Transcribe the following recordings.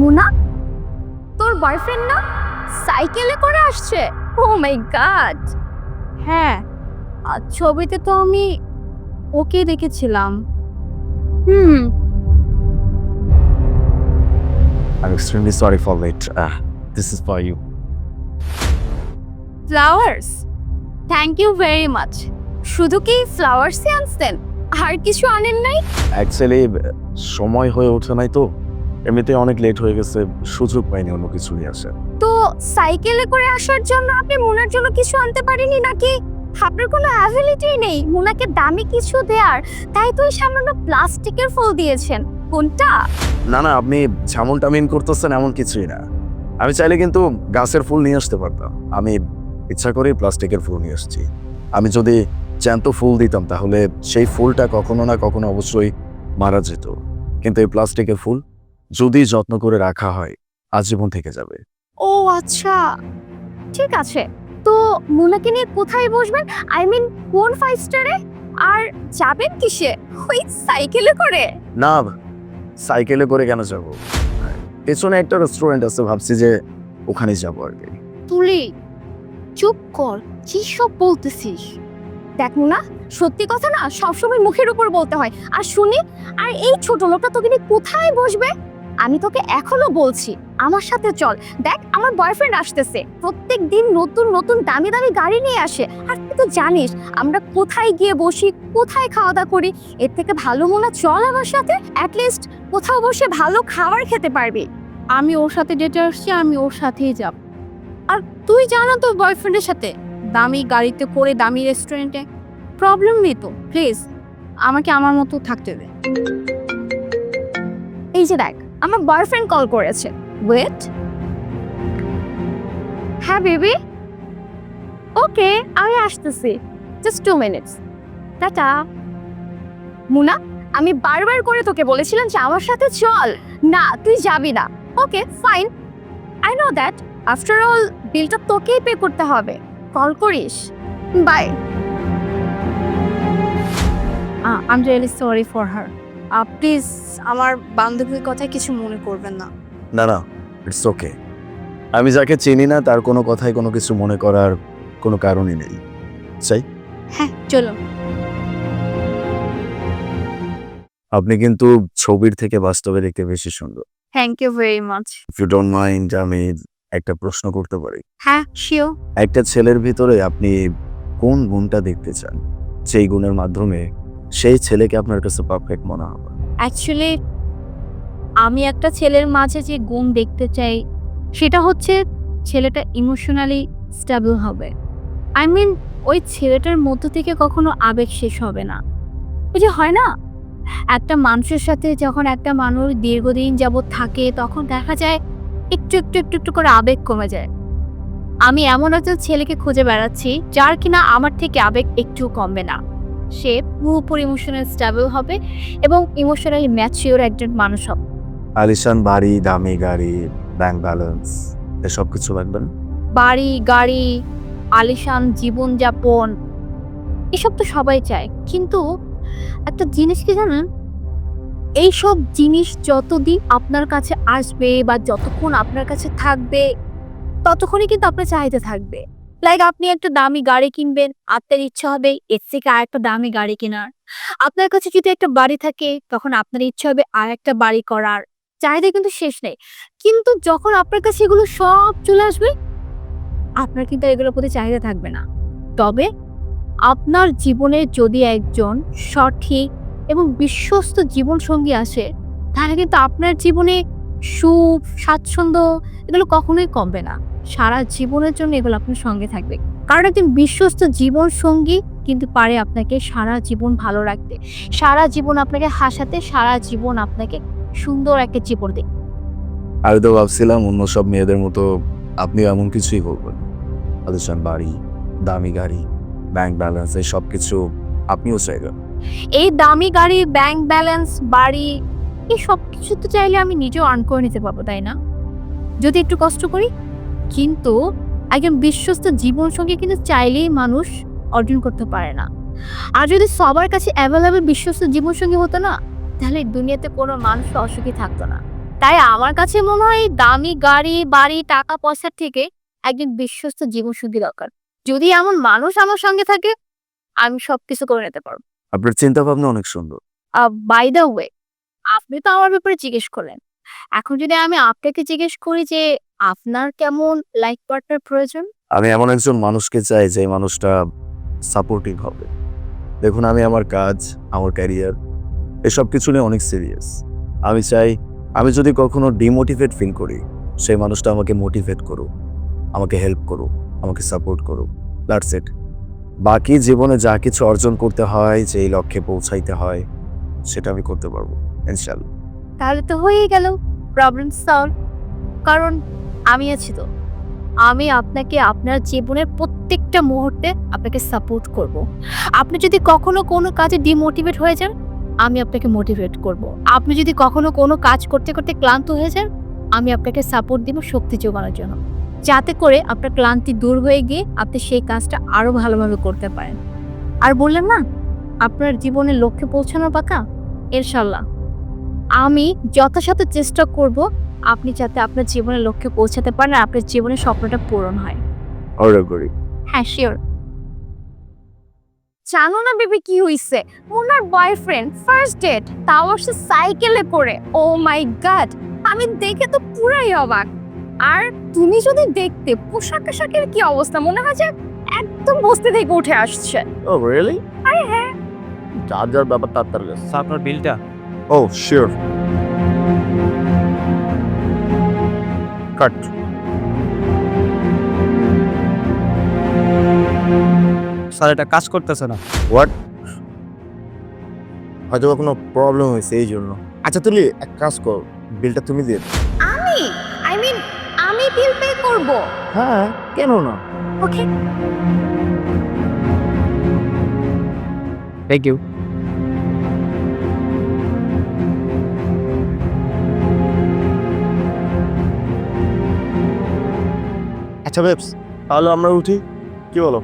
মুনা তোর বয়ফ্রেন্ড না সাইকেলে করে আসছে? ও মাই গড হ্যাঁ আর ছবিতে তো আমি ওকে দেখেছিলাম। হুম। I'm extremely sorry for late. Uh, this is for you. Flowers thank you very much শুধু কি ফ্লাওয়ার্সই আনতেন আর কিছু আনেন নাই? অ্যাকচুয়ালি সময় হয়ে ওঠে নাই তো। এমনিতে অনেক লেট হয়ে গেছে সুযোগ পাইনি অন্য কিছু নিয়ে আসে তো সাইকেলে করে আসার জন্য আপনি মুনার জন্য কিছু আনতে পারেনি নাকি? আপনার কোনো অ্যাবিলিটি নেই মুনাকে দামি কিছু দেওয়ার তাই তো এই সামান্য প্লাস্টিকের ফুল দিয়েছেন। কোনটা? না না আপনি যেমনটা মিন করতেছেন এমন কিছুই না। আমি চাইলে কিন্তু গাছের ফুল নিয়ে আসতে পারতাম। আমি ইচ্ছা করে প্লাস্টিকের ফুল নিয়ে আসছি। আমি যদি জ্যান্ত ফুল দিতাম তাহলে সেই ফুলটা কখনো না কখনো অবশ্যই মারা যেত। কিন্তু এই প্লাস্টিকের ফুল যদি যত্ন করে রাখা হয় আজীবন থেকে যাবে। ও আচ্ছা। ঠিক আছে। তো মুনাকে নিয়ে কোথায় বসবেন? আই মিন কোন ফাইভ স্টারে আর যাবেন কিসে? ওই সাইকেলে করে? না সাইকেলে করে কেন যাব? পেছনে একটা রেস্টুরেন্ট আছে ভাবছি যে ওখানে যাব আর কি। তুলি চুপ কর। কি সব বলতেছিস? দেখ না সত্যি কথা না সবসময় মুখের উপর বলতে হয়। আর শুনি আর এই ছোট লোকটা তোকে নিয়ে কোথায় বসবে? আমি তোকে এখনও বলছি আমার সাথে চল। দেখ আমার বয়ফ্রেন্ড আসতেছে। প্রত্যেক দিন নতুন নতুন দামি দামি গাড়ি নিয়ে আসে। আর তুই তো জানিস আমরা কোথায় গিয়ে বসি কোথায় খাওয়া দাওয়া করি এর থেকে ভালো মনে চল আমার সাথে অ্যাটলিস্ট কোথাও বসে ভালো খাবার খেতে পারবি। আমি ওর সাথে ডেটে আসছি আমি ওর সাথেই যাব। আর তুই জানো তো বয়ফ্রেন্ডের সাথে? দামি গাড়িতে করে দামি রেস্টুরেন্টে প্রবলেম নেই তো প্লিজ আমাকে আমার মতো থাকতে দে। এই যে দেখ আমার বয়ফ্রেন্ড কল করেছে। ওয়েট হ্যাঁ বেবি ওকে আমি আসতেছি। Just two minutes tata Muna, আমি বারবার করে তোকে বলেছিলাম যে আমার সাথে চল। না, তুই যাবি না। Okay fine I know that after all বিলটা তোকেই পে করতে হবে। কল করিস। Bye I am really sorry for her please আমার বান্ধবীর কথায় কিছু মনে করবেন না। না না ইটস ওকে আমি যাকে চিনি না তার কোনো কথাই কোনো কিছু মনে করার কোনো কারণই নেই। চাই হ্যাঁ চলো আপনি কিন্তু ছবির থেকে বাস্তবে দেখতে বেশি সুন্দর। Thank you very much if you don't mind আমি একটা প্রশ্ন করতে পারি। হ্যাঁ শিওর একটা ছেলের ভিতরে আপনি কোন গুণটা দেখতে চান? সেই গুণের মাধ্যমে সেই ছেলেকে আপনার কাছে পারফেক্ট মনে হবে। অ্যাকচুয়ালি আমি একটা ছেলের মাঝে যে গুণ দেখতে চাই, সেটা হচ্ছে ছেলেটা ইমোশনালি স্টেবল হবে। আই মিন ওই ছেলেটার মধ্য থেকে কখনো আবেগ শেষ হবে না। ওই যে হয় না? একটা মানুষের সাথে যখন একটা মানুষ দীর্ঘদিন যাবৎ থাকে, তখন দেখা যায় একটু একটু একটু একটু করে আবেগ কমে যায়। আমি এমন একটা ছেলেকে খুঁজে বেড়াচ্ছি, যার কিনা আমার থেকে আবেগ একটু কমবে না। সে পুরোপুরি ইমোশনাল স্টেবল হবে এবং ইমোশনালি ম্যাচিওর একজন মানুষ হবে। আলিশান বাড়ি দামি গাড়ি ব্যাংক ব্যালেন্স এসব কিছু লাগবে না? বাড়ি গাড়ি আলিশান জীবনযাপন এসব তো সবাই চায়। কিন্তু একটা জিনিস কি জানেন? এইসব জিনিস যতদিন আপনার কাছে আসবে বা যতক্ষণ আপনার কাছে থাকবে ততক্ষণই কিন্তু আপনার চাহিদা থাকবে। লাইক আপনি একটা দামি গাড়ি কিনবেন, আপনার ইচ্ছা হবে এর থেকে আর একটা দামি গাড়ি কেনার। আপনার কাছে যদি একটা বাড়ি থাকে, তখন আপনার ইচ্ছা হবে আর একটা বাড়ি করার। চাহিদা কিন্তু শেষ নেই। কিন্তু যখন আপনার কাছে এগুলো সব চলে আসবে, আপনার কিন্তু এগুলোর প্রতি চাহিদা থাকবে না। তবে আপনার জীবনে যদি একজন সঠিক এবং বিশ্বস্ত জীবনসঙ্গী আসে, তাহলে কিন্তু আপনার জীবনে সুখ স্বাচ্ছন্দ্য এগুলো কখনোই কমবে না। সারা জীবনের জন্য এগুলো আপনার সঙ্গে থাকবে। কারণ একজন বিশ্বস্ত জীবন সঙ্গী কিন্তু পারে আপনাকে সারা জীবন ভালো রাখতে। সারা জীবন আপনাকে হাসাতে সারা জীবন আপনাকে সুন্দর একটা জীবন দিতে আমি তো ভাবছিলাম অন্য সব মেয়েদের মতো আপনিও এমন কিছুই করবেন আলিশান বাড়ি দামি গাড়ি ব্যাংক ব্যালেন্স এই সব কিছু আপনিও চাইবেন। এই দামি গাড়ি ব্যাংক ব্যালেন্স বাড়ি এই সব কিছু তো চাইলে আমি নিজেও আর্ন করে নিতে পারব তাই না? যদি একটু কষ্ট করি। কিন্তু একজন বিশ্বস্ত জীবন জীবনসঙ্গী কিন্তু চাইলেই মানুষ অর্জন করতে পারে না। আর যদি সবার কাছে অ্যাভেলেবেল বিশ্বস্ত জীবনসঙ্গী হতো না তাহলে দুনিয়াতে কোনো মানুষ অসুখী থাকতো না। তাই আমার কাছে মনে হয় দামি গাড়ি বাড়ি টাকা পয়সার থেকে একজন বিশ্বস্ত জীবনসঙ্গী দরকার। যদি এমন মানুষ আমার সঙ্গে থাকে আমি সবকিছু করে নিতে পারব। আপনার চিন্তা ভাবনা অনেক সুন্দর। বাই দ্য ওয়ে আপনি তো আমার ব্যাপারে জিজ্ঞেস করলেন। এখন যদি আমি আপনাকে জিজ্ঞেস করি যে আপনার কেমন লাইফ পার্টনার প্রয়োজন? আমি এমন একজন মানুষকে চাই যে মানুষটা সাপোর্টিভ হবে। দেখুন, আমি আমার কাজ, আমার ক্যারিয়ার এসব কিছু নিয়ে অনেক সিরিয়াস আমি চাই, আমি যদি কখনো ডিমোটিভেট ফিল করি, সেই মানুষটা আমাকে মোটিভেট করুক, আমাকে হেল্প করুক, আমাকে সাপোর্ট করুক। দ্যাটস ইট বাকি জীবনে যা কিছু অর্জন করতে হয়, যেই লক্ষ্যে পৌঁছাইতে হয়, সেটা আমি করতে পারব। তাহলে তো হয়েই গেল প্রবলেম সলভ কারণ আমি আছি তো। আমি আপনাকে আপনার জীবনের প্রত্যেকটা মুহূর্তে আপনাকে সাপোর্ট করব। আপনি যদি কখনো কোনো কাজে ডিমোটিভেট হয়ে যান, আমি আপনাকে মোটিভেট করব। আপনি যদি কখনো কোনো কাজ করতে করতে ক্লান্ত হয়ে যান, আমি আপনাকে সাপোর্ট দিব শক্তি যোগানোর জন্য। যাতে করে আপনার ক্লান্তি দূর হয়ে গিয়ে আপনি সেই কাজটা আরও ভালোভাবে করতে পারেন। আর বললেন না, আপনার জীবনের লক্ষ্যে পৌঁছানোর পাকা? ইনশাল্লাহ আমি যথাসাধ্য চেষ্টা করব আপনি যাতে আপনার জীবনের লক্ষ্যে পৌঁছাতে পারেন আর আপনার জীবনের স্বপ্নটা পূরণ হয়। অর্ডার করি হ্যাঁ শিওর জানো না বেবি কি হইছে? ওনার বয়ফ্রেন্ড ফার্স্ট ডেট তাও আসছে সাইকেলে করে। ও মাই গড আমি দেখে তো পুরাই অবাক। আর তুমি যদি দেখতে পোশাক আশাকের কি অবস্থা? মনে হয় যে একদম বস্তি থেকে উঠে আসছে। ও রিয়েলি আরে হ্যাঁ। যার যার ব্যাপার তার তার আপনার বিলটা ও শিওর কাট স্যার এটা কাজ করতেছে না। হোয়াট হয়তো কোনো প্রবলেম হয়েছে এই জন্য। আচ্ছা তুলি এক কাজ কর বিলটা তুমি দিয়ে দাও। আমি? আই মিন আমি বিল পে করব। হ্যাঁ কেন না? ওকে থ্যাংক ইউ আচ্ছা বেবস তাহলে আমরা উঠি। কি বলো?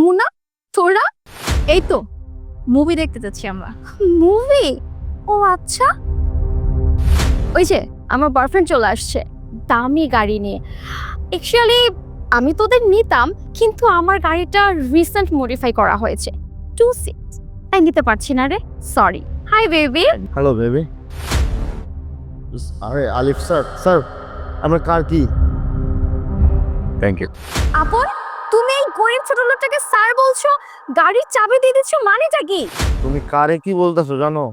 মুনা তোরা? এই তো মুভি দেখতে যাচ্ছি আমরা। মুভি ও আচ্ছা। ওই যে আমার বয়ফ্রেন্ড চলে আসছে দামি গাড়ি নিয়ে। অ্যাকচুয়ালি আমি তোদের নিতাম কিন্তু আমার গাড়িটা রিসেন্ট মডিফাই করা হয়েছে। টু সিট তাই নিতে পারছি না রে sorry hi baby hello baby আরে আলিফ স্যার স্যার আমরা কার কি? থ্যাংক ইউ আপন তুমি এই গরিব ছোট লোকটাকে স্যার বলছো? গাড়ির চাবি দিয়ে দিচ্ছ মানেটা কি? তুমি কারে কি বলতেছো জানো?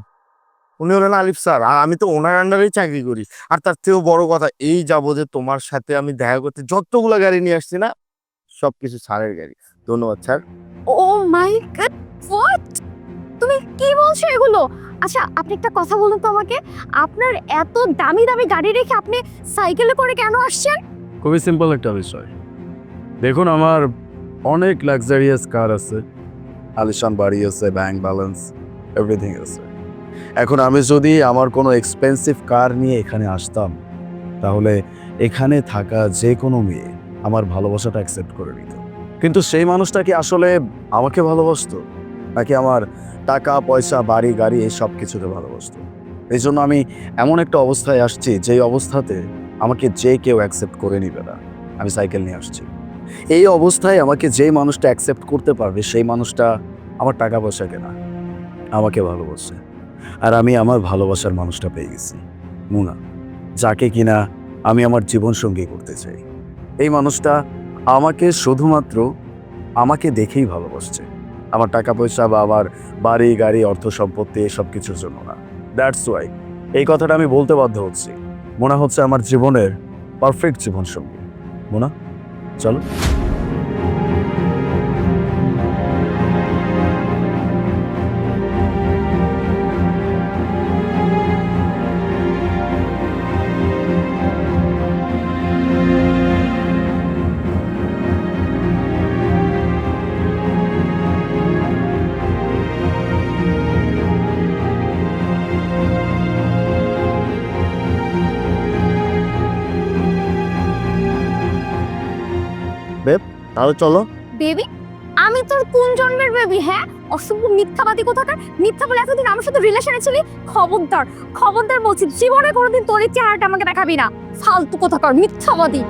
উনি হলেন আলিফ স্যার আর আমি তো ওনার আন্ডারেই চাকরি করি। আর তার থেকেও বড় কথা এই যাব যে তোমার সাথে আমি দেখা করতে যতগুলো গাড়ি নিয়ে আসছি না সব কিছু স্যারের গাড়ি। ধন্যবাদ sir oh my god what তুমি কি বলছো এগুলো? আচ্ছা আপনি একটা কথা বলুন তো আমাকে। আপনার এত দামি দামি গাড়ি রেখে আপনি সাইকেলে করে কেন আসছেন? খুবই সিম্পল একটা বিষয়। দেখুন, আমার অনেক লাক্সারিয়াস কার আছে। আলিশান বাড়ি আছে ব্যাংক ব্যালেন্স এভরিথিং আছে। এখন আমি যদি আমার কোনো এক্সপেন্সিভ কার নিয়ে এখানে আসতাম, তাহলে এখানে থাকা যে কোনো মেয়ে আমার ভালোবাসাটা অ্যাকসেপ্ট করে নিত। কিন্তু সেই মানুষটা কি আসলে আমাকে ভালোবাসতো? নাকি আমার টাকা, পয়সা, বাড়ি, গাড়ি, এই সব কিছুকে ভালোবাসত? এই জন্য আমি এমন একটা অবস্থায় আসছি, যেই অবস্থাতে আমাকে যে কেউ অ্যাকসেপ্ট করে নিবে না। আমি সাইকেল নিয়ে আসছি। এই অবস্থায় আমাকে যেই মানুষটা অ্যাকসেপ্ট করতে পারবে, সেই মানুষটা আমার টাকা পয়সা কেনা, আমাকে ভালোবাসে। আর আমি আমার ভালোবাসার মানুষটা পেয়ে গেছি। মুনা, যাকে কিনা আমি আমার জীবনসঙ্গী করতে চাই। এই মানুষটা আমাকে শুধুমাত্র আমাকে দেখেই ভালোবাসছে। আমার টাকা পয়সা বা আমার বাড়ি, গাড়ি, অর্থ সম্পত্তি, এসব কিছুর জন্য না। দ্যাটস ওয়াই এই কথাটা আমি বলতে বাধ্য হচ্ছি। মনে হচ্ছে আমার জীবনের পারফেক্ট জীবন সঙ্গী মোনা, চলো। বেব, তাহলে চলো। বেবি, আমি তোর কোন জন্মের বেবি হ্যাঁ? অসম্ভব মিথ্যাবাদী কোথাকার? মিথ্যা বলে এতদিন আমার সাথে রিলেশনে ছিলি? খবরদার খবরদার বলছি, জীবনে কোনোদিন তোর এই চেহারাটা আমাকে দেখাবি না। ফালতু কোথাকার, মিথ্যাবাদী।